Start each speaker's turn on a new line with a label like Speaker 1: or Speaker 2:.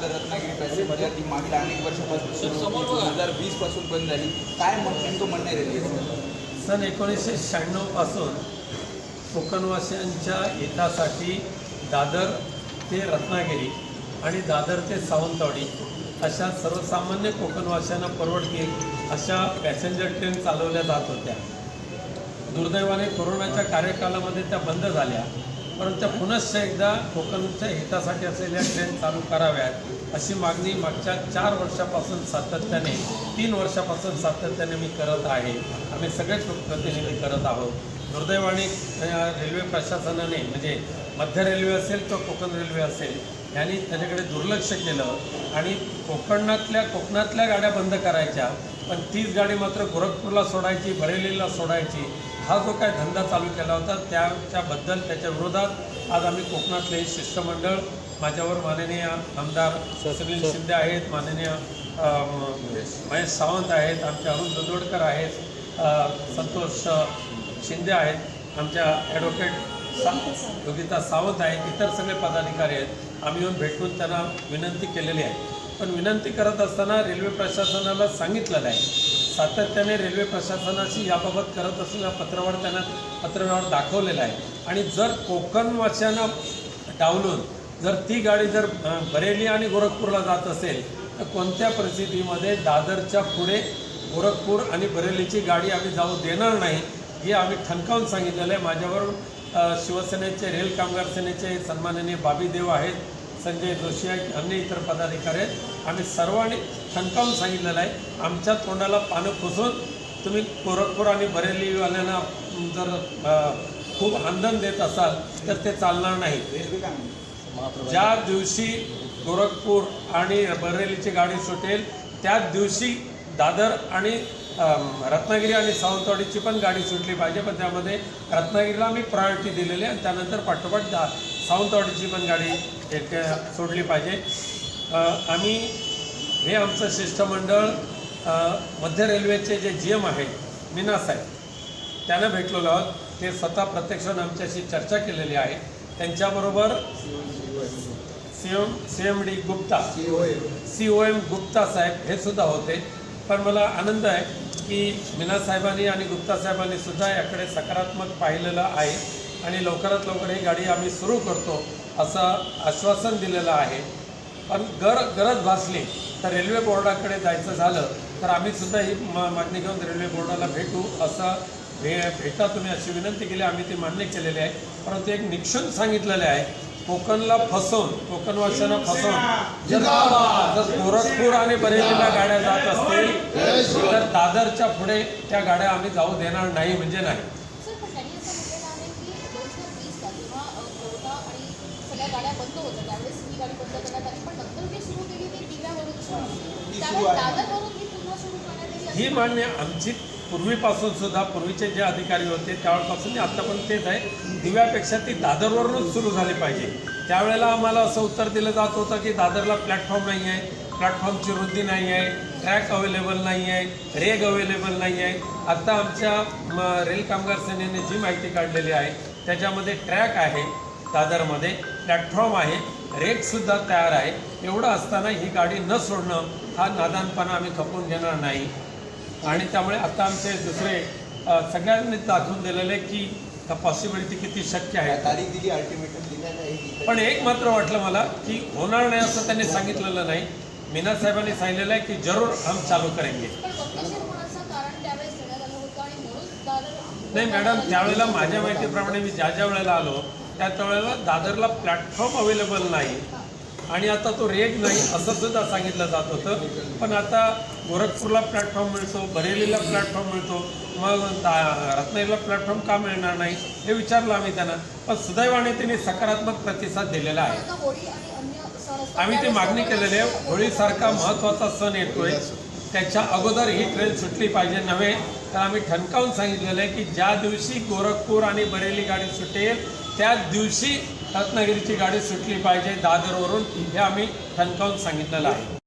Speaker 1: आपल्या रत्नागिरी पॅसेंजर ती मागील अनेक वर्षापासून सुरू होती. दोन हजार वीसपासून बंद झाली. काय म्हणून तो म्हणणं रेल्वे
Speaker 2: सन एकोणीसशे शहाण्णवपासून कोकणवासियांच्या हितासाठी दादर ते रत्नागिरी आणि दादर ते सावंतवाडी अशा सर्वसामान्य कोकणवासियांना परवडतील अशा पॅसेंजर ट्रेन चालवल्या जात होत्या. दुर्दैवाने कोरोनाच्या कार्यकालामध्ये त्या बंद झाल्या. परंतु पुनश्च एकदा कोकणच्या हितासाठी असलेल्या ट्रेन चालू कराव्यात अशी मागणी मागच्या चार वर्षापासून सातत्याने तीन वर्षापासून सातत्याने मी करत आहे. आम्ही सगळेच लोकप्रतिनिधी करत आहोत. दुर्दैवाने रेल्वे प्रशासनाने म्हणजे मध्य रेल्वे असेल किंवा कोकण रेल्वे असेल यांनी त्याच्याकडे दुर्लक्ष केलं. आणि कोकणातल्या कोकणातल्या गाड्या बंद करायच्या पण तीच गाडी मात्र गोरखपूरला सोडायची बरेलीला सोडायची हा जो काय धंदा चालू केला होता त्याच्याबद्दल त्याच्या विरोधात आज आम्ही कोकणातले शिष्टमंडळ माझ्यावर माननीय आमदार सुनील शिंदे आहेत माननीय महेश सावंत आहेत आमचे अरुण दुंदोडकर आहेत संतोष शिंदे आहेत आमच्या ॲडव्होकेट सा योगिता सावंत आहेत इतर सगळे पदाधिकारी आहेत. आम्ही येऊन भेटून त्यांना विनंती केलेली आहे. पण विनंती करत असताना रेल्वे प्रशासनाला सांगितलेलं आहे सातत्याने रेल्वे प्रशासनाशी याबाबत करत असलेला पत्रव्यवहार त्यांना पत्रव्यवहार दाखवलेला आहे. आणि जर कोकणवासियांना डावलून जर ती गाडी जर बरेली आणि गोरखपूरला जात असेल तर कोणत्या परिस्थितीमध्ये दादरच्या पुढे गोरखपूर आणि बरेलीची गाडी आम्ही जाऊ देणार नाही हे आम्ही ठणकावून सांगितलेलं आहे. माझ्यावर शिवसेनेचे रेल कामगार सेनेचे सन्माननीय बाबी देव आहेत. संजय जोशी आहेत अन्य इतर पदाधिकारी आहेत. आम्ही सर्वांनी ठणकावून सांगितलेलं आहे आमच्या तोंडाला पानं पुसून तुम्ही गोरखपूर आणि बरेलीवाल्यांना जर खूप आंदन देत असाल तर ते चालणार नाही ज्या दिवशी गोरखपूर आणि बरेलीची गाडी सुटेल त्याच दिवशी दादर आणि रत्नागिरी आणि सावंतवाडीची पण गाडी सुटली पाहिजे. पण त्यामध्ये रत्नागिरीला आम्ही प्रायोरिटी दिलेली आणि त्यानंतर पाठोपाठ दा सावंतवाडीची पण गाडी एक सोडली पाहिजे. आम्ही हे आमचं शिष्टमंडळ मध्य रेल्वेचे जे जी एम आहेत मीना साहेब त्यांना भेटलेलो आहोत. ते स्वतः प्रत्यक्षानं आमच्याशी चर्चा केलेली आहे. त्यांच्याबरोबर C M C M D Gupta C O M Gupta साहेब हे सुद्धा होते. पण मला आनंद आहे की मीना साहेबांनी आणि गुप्ता साहेबांनी सुद्धा याकडे सकारात्मक पाहिलेलं आहे. आणि लवकरात लवकर ही गाडी आम्ही सुरू करतो असं आश्वासन दिलेलं आहे. पण गर गरज भासली तर रेल्वे बोर्डाकडे जायचं झालं तर आम्ही सुद्धा ही मा मागणी घेऊन रेल्वे बोर्डाला भेटू असं भे भेटा तुम्ही अशी विनंती केली. आम्ही ती मान्य केलेली आहे. परंतु एक निक्षून सांगितलेले आहे. कोकणला फसवून कोकणवासियांना फसवून जर जर गोरखपूर आणि बरेलीला गाड्या जात असतील तर दादरच्या पुढे त्या गाड्या आम्ही जाऊ देणार नाही म्हणजे नाही.
Speaker 3: गाड्या बंद होत्या. त्यावेळेस ही गाडी बंद करण्यात आली. पण नंतर जी सुरू केली ती दिव्यावरून सुरू. त्यावेळेस दादरवरून ही पुन्हा सुरू करण्यात आली
Speaker 2: ही मान्य आमची पूर्वीपासून सुद्धा पूर्वीचे जे अधिकारी होते त्यावेळेपासून आता पण तेच आहे. दिव्यापेक्षा ती दादरवरूनच सुरू झाली पाहिजे. त्यावेळेला आम्हाला असं उत्तर दिलं जात होतं की दादरला प्लॅटफॉर्म नाही आहे प्लॅटफॉर्मची वृद्धी नाही आहे ट्रॅक अवेलेबल नाही आहे रेग अवेलेबल नाही आहे. आत्ता आमच्या रेल कामगार सेनेने जी माहिती काढलेली आहे त्याच्यामध्ये ट्रॅक आहे दादरमध्ये. प्लॅटफॉर्म आहे रेकसुद्धा तयार आहे. एवढं असताना ही गाडी न सोडणं हा नादानपणा आम्ही खपवून घेणार नाही. आणि त्यामुळे आता आमचे दुसरे सगळ्यांनी दाखवून दिलेलं आहे की पॉसिबिलिटी किती शक्य आहे.
Speaker 1: तारीख दिली अल्टिमेटम
Speaker 2: पण एक मात्र वाटलं मला की होणार नाही असं त्यांनी सांगितलेलं नाही. मीना साहेबांनी सांगितलेलं आहे की जरूर हम चालू करेंगे. नाही मॅडम त्यावेळेला माझ्या माहितीप्रमाणे मी ज्या ज्या वेळेला आलो त्या वेळेला दादरला प्लॅटफॉर्म अवेलेबल नाही. आणि आता तो रेग नाही असं सुद्धा सांगितलं जात होतं. पण आता गोरखपूरला प्लॅटफॉर्म मिळतो बरेलीला प्लॅटफॉर्म मिळतो मग रत्नागिरीला प्लॅटफॉर्म का मिळणार नाही हे विचारलं आम्ही त्यांना. पण सुदैवाने त्यांनी सकारात्मक प्रतिसाद दिलेला आहे. आम्ही ते मागणी केलेली आहे होळीसारखा महत्त्वाचा सण येतोय. त्याच्या अगोदर ही ट्रेन सुटली पाहिजे नव्हे तर आम्ही ठणकावून सांगितलेलं आहे की ज्या दिवशी गोरखपूर आणि बरेली गाडी सुटेल त्याच दिवशी रत्नागिरीची गाडी सुटली पाहिजे. दादरवरून हे आम्ही ठणकावून सांगितलेलं आहे.